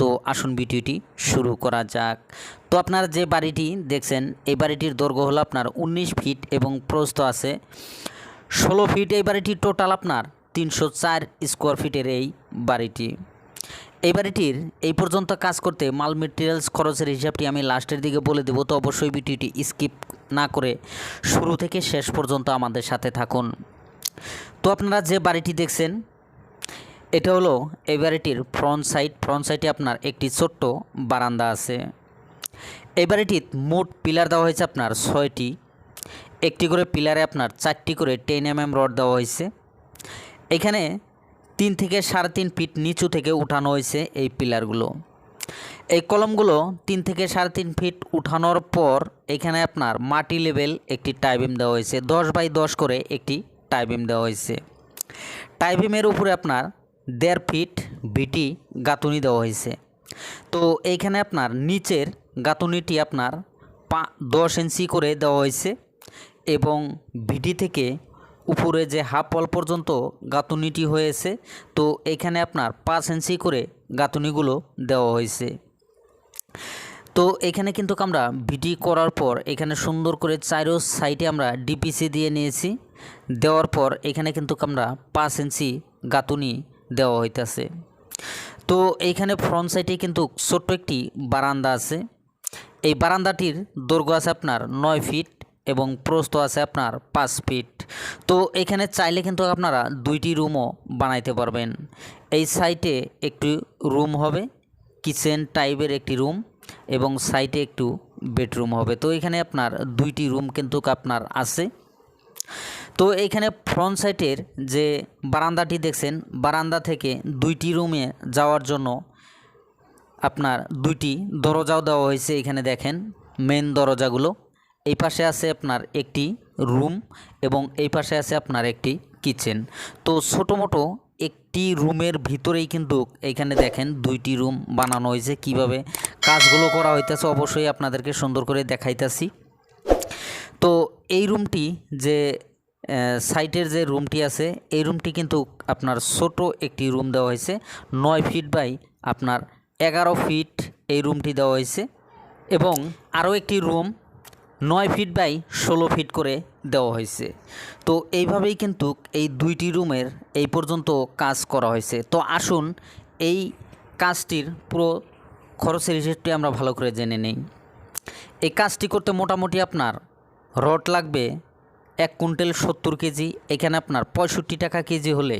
তো আসুন ভিডিওটি শুরু করা যাক। তো আপনার যে বাড়িটি দেখছেন, এই বাড়িটির দৈর্ঘ্য হলো আপনার উনিশ ফিট এবং প্রস্থ আছে। ষোলো ফিট এই বাড়িটি, টোটাল আপনার তিনশো চার স্কোয়ার ফিটের এই বাড়িটি। এই বাড়িটির এই পর্যন্ত কাজ করতে মাল মেটেরিয়ালস খরচের হিসাবটি আমি লাস্টের দিকে বলে দেবো, তো অবশ্যই ভিডিওটি স্কিপ না করে শুরু থেকে শেষ পর্যন্ত আমাদের সাথে থাকুন। তো আপনারা যে বাড়িটি দেখছেন এটা হলো এই বাড়িটির ফ্রন্ট সাইড ফ্রন্ট সাইডে আপনার একটি ছোট্ট বারান্দা আছে। এই বাড়িটির মোট পিলার দেওয়া হয়েছে আপনার ছয়টি। একটি করে পিলারে আপনার চারটি করে টেন এম এম রড দেওয়া হয়েছে। এখানে তিন থেকে সাড়ে তিন ফিট নিচু থেকে উঠানো হয়েছে এই পিলারগুলো এই কলমগুলো তিন থেকে সাড়ে তিন ফিট উঠানোর পর এখানে আপনার মাটি লেভেল একটি টাইবিম দেওয়া হয়েছে। দশ বাই দশ করে একটি টাইবিম দেওয়া হয়েছে। টাইবিমের উপরে আপনার দেড় ফিট ভিটি গাঁথুনি দেওয়া হয়েছে। তো এইখানে আপনার নিচের গাঁথুনিটি আপনার পা দশ ইঞ্চি করে দেওয়া হয়েছে এবং ভিটি থেকে উপরে যে হাফ ওয়াল পর্যন্ত গাঁথুনিটি হয়েছে, তো এখানে আপনার পাঁচ ইঞ্চি করে গাঁথুনিগুলো দেওয়া হয়েছে। তো এখানে কিন্তু আমরা ভিটি করার পর এখানে সুন্দর করে চারো সাইডে আমরা ডিপিসি দিয়ে নিয়েছি। দেওয়ার পর এখানে কিন্তু আমরা পাঁচ ইঞ্চি গাঁথুনি দেওয়া হইতেছে। তো এইখানে ফ্রন্ট সাইডে কিন্তু ছোট্ট একটি বারান্দা আছে। এই বারান্দাটির দৈর্ঘ্য আছে আপনার নয় ফিট এবং প্রস্থ আছে আপনার পাঁচ ফিট তো এখানে চাইলে কিন্তু আপনারা দুইটি রুমও বানাইতে পারবেন। এই সাইটে একটি রুম হবে কিচেন টাইপের একটি রুম এবং সাইটে একটু বেডরুম হবে। তো এখানে আপনার দুইটি রুম কিন্তু আপনার আছে। তো এইখানে ফ্রন্ট সাইটের যে বারান্দাটি দেখছেন, বারান্দা থেকে দুইটি রুমে যাওয়ার জন্য আপনার দুইটি দরজাও দেওয়া হয়েছে এখানে দেখেন মেন দরজাগুলো। এই পাশে আছে আপনার একটি রুম এবং এই পাশে আছে আপনার একটি কিচেন তো ছোটো মোটো একটি রুমের ভিতরেই কিন্তু এইখানে দেখেন দুইটি রুম বানানো হয়েছে। কীভাবে কাজগুলো করা হইতেছে অবশ্যই আপনাদেরকে সুন্দর করে দেখাইতেছি। তো এই রুমটি যে সাইটের যে রুমটি আছে, এই রুমটি কিন্তু আপনার ছোট একটি রুম দেওয়া হয়েছে। নয় ফিট বাই আপনার এগারো ফিট এই রুমটি দেওয়া হয়েছে এবং আরও একটি রুম নয় ফিট বাই ষোলো ফিট করে দেওয়া হয়েছে। তো এইভাবেই কিন্তু এই দুইটি রুমের এই পর্যন্ত কাজ করা হয়েছে। তো আসুন এই কাজটির পুরো খরচের হিসেবটি আমরা ভালো করে জেনে নেই। এই কাজটি করতে মোটামুটি আপনার রড লাগবে এক কুইন্টাল সত্তর কেজি, এখানে আপনার পঁয়ষট্টি টাকা কেজি হলে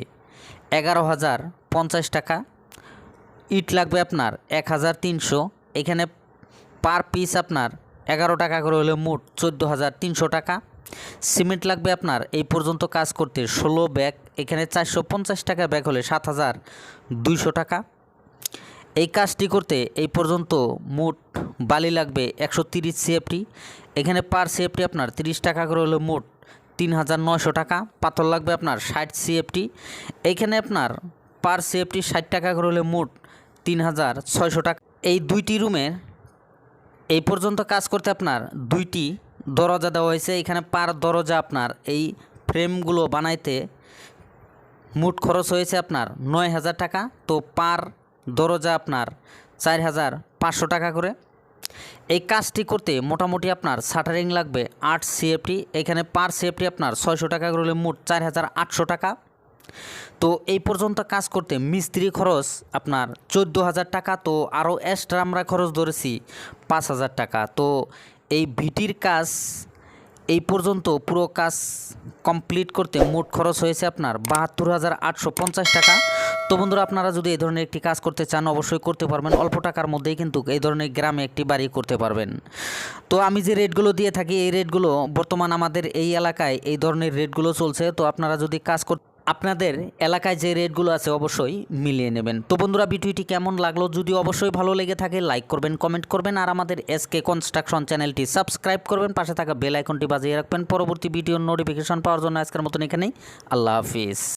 এগারো হাজার পঞ্চাশ টাকা। ইট লাগবে আপনার এক হাজার তিনশো, এখানে পার পিস আপনার এগারো টাকা করে হলে মোট চোদ্দ হাজার তিনশো টাকা। সিমেন্ট লাগবে আপনার এই পর্যন্ত কাজ করতে ষোলো ব্যাগ, এখানে চারশো পঞ্চাশ টাকা ব্যাগ হলে সাত হাজার দুইশো টাকা। এই কাজটি করতে এই পর্যন্ত মোট বালি লাগবে একশো তিরিশ সিএফটি। এখানে পার সিএফটি আপনার তিরিশ টাকা করে হলে মোট তিন হাজার নয়শো টাকা। পাথর লাগবে আপনার ষাট সিএফটি। এইখানে আপনার পার সিএফটি ষাট টাকা করে হলে মোট তিন হাজার ছয়শো টাকা। এই দুইটি রুমের এই পর্যন্ত কাজ করতে আপনার দুইটি দরজা দেওয়া হয়েছে। এখানে পার দরজা আপনার এই ফ্রেমগুলো বানাইতে মোট খরচ হয়েছে আপনার নয় হাজার টাকা। তো পার দরজা আপনার চার হাজার পাঁচশো টাকা করে। এই কাজটি করতে মোটামুটি আপনার শাটারিং লাগবে আট সিএফটি, এখানে পার সিএফটি আপনার ছয়শো টাকা করে হলে মোট চার হাজার আটশো টাকা। তো এই পর্যন্ত কাজ করতে মিস্ত্রি খরচ আপনার চোদ্দ হাজার টাকা, তো আরও এক্সট্রা আমরা খরচ ধরেছি পাঁচ হাজার টাকা। তো এই ভিটির কাজ, এই পর্যন্ত পুরো কাজ কমপ্লিট করতে মোট খরচ হয়েছে আপনার বাহাত্তর হাজার আটশো পঞ্চাশ টাকা। তো বন্ধুরা, আপনারা যদি এই ধরনের একটি কাজ করতে চান, অবশ্যই করতে পারবেন। অল্প টাকার মধ্যেই কিন্তু এই ধরনের গ্রামে একটি বাড়ি করতে পারবেন। তো আমি যে রেটগুলো দিয়ে থাকি, এই রেটগুলো বর্তমান আমাদের এই এলাকায় এই ধরনের রেটগুলো চলছে। তো আপনারা যদি কাজ কর আপনাদের এলাকায় যে রেটগুলো আছে, অবশ্যই মিলিয়ে নেবেন। তো বন্ধুরা, ভিডিওটি কেমন লাগল? যদি অবশ্যই ভালো লেগে থাকে, লাইক করবেন, কমেন্ট করবেন, আর আমাদের এস কে কনস্ট্রাকশন চ্যানেলটি সাবস্ক্রাইব করবেন। পাশে থাকা বেল আইকনটি বাজিয়ে রাখবেন। পরবর্তী ভিডিও নোটিফিকেশন পাওয়ার জন্য আজকের মতন এখানেই। আল্লাহ হাফিজ।